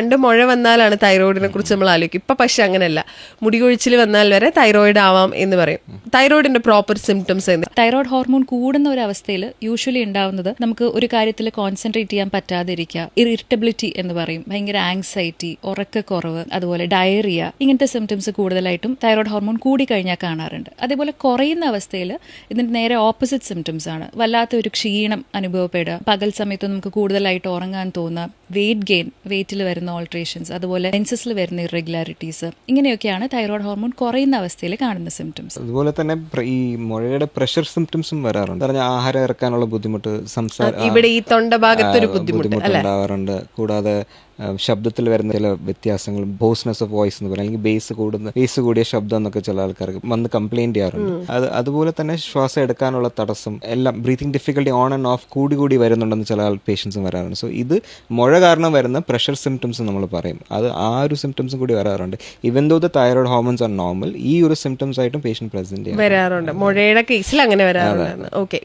പണ്ട് മുഴ വന്നാലാണ് തൈറോയിഡിനെ കുറിച്ച് നമ്മൾ ആലോചിക്കും ഇപ്പൊ പക്ഷെ അങ്ങനെയല്ല. മുടി കൊഴിച്ചിൽ വന്നാൽ വരെ തൈറോയിഡ് ആവാം എന്ന് പറയും. തൈറോയിഡിന്റെ പ്രോപ്പർ സിംറ്റംസ് തൈറോയ്ഡ് ഹോർമോൺ കൂടുന്ന ഒരു അവസ്ഥയിൽ യൂഷ്വലി ഉണ്ടാവുന്നത് നമുക്ക് ഒരു കാര്യത്തിൽ കോൺസെൻട്രേറ്റ് ചെയ്യാൻ പറ്റാതിരിക്കുക. ഇറിറ്റബിലിറ്റി എന്ന് പറയും. ഭയങ്കര ആങ്സൈറ്റി ഉറക്കക്കുറവ് അതുപോലെ ഡയറിയ ഇങ്ങനത്തെ സിംറ്റംസ് കൂടുതലായിട്ടും തൈറോയിഡ് ഹോർമോൺ കൂടി കഴിഞ്ഞാൽ കാണാറുണ്ട്. അതേപോലെ കുറയുന്ന അവസ്ഥയിൽ ഇതിന്റെ നേരെ ഓപ്പോസിറ്റ് സിംറ്റംസ് ആണ്. വല്ലാത്ത ഒരു ക്ഷീണം അനുഭവപ്പെടുക. പകൽ സമയത്ത് നമുക്ക് കൂടുതലായിട്ട് ഉറങ്ങാൻ തോന്നുക. വെയിറ്റ് ഗെയിൻ വെയിറ്റിൽ വരുന്ന ഓൾട്രേഷൻസ് അതുപോലെ ലെൻസസിൽ വരുന്ന ഇറഗുലാരിറ്റീസ് ഇങ്ങനെയൊക്കെയാണ് തൈറോയ്ഡ് ഹോർമോൺ കുറയുന്ന അവസ്ഥയിൽ കാണുന്ന സിംറ്റംസ് അതുപോലെ തന്നെ ഈ മുഴയുടെ പ്രഷർ സിംറ്റംസും വരാറുണ്ട്. പറഞ്ഞ ആഹാരം ഇറക്കാനുള്ള ബുദ്ധിമുട്ട് സംസാരം ഇവിടെ ഈ തൊണ്ട ഭാഗത്തൊരു ബുദ്ധിമുട്ട് ഉണ്ടാവാറുണ്ട് കൂടാതെ ശബ്ദത്തിൽ വരുന്ന ചില വ്യത്യാസങ്ങൾ ബോസ്നെസ് ഓഫ് വോയിസ് എന്ന് പറയും. അല്ലെങ്കിൽ ബേസ് കൂടുന്ന ബേസ് കൂടിയ ശബ്ദം എന്നൊക്കെ ചില ആൾക്കാർക്ക് വന്ന് കംപ്ലൈന്റ് ചെയ്യാറുണ്ട്. അത് അതുപോലെ തന്നെ ശ്വാസം എടുക്കാനുള്ള തടസ്സം എല്ലാം breathing difficulty on and off കൂടി കൂടി വരുന്നുണ്ടെന്ന് ചില പേഷ്യൻസും വരാറുണ്ട്. സോ ഇത് മുഴ കാരണം വരുന്ന പ്രഷർ സിംറ്റംസ് നമ്മൾ പറയും. അത് ആ ഒരു സിംറ്റംസും കൂടി വരാറുണ്ട്. ഇവൻ though the thyroid hormones are normal ഈ ഒരു സിംറ്റംസ് ആയിട്ടും പേഷ്യൻ പ്രസന്റ് വരാറുണ്ട്. മുഴയുടെ കേസിൽ അങ്ങനെ വരാറുണ്ട്. ഓക്കെ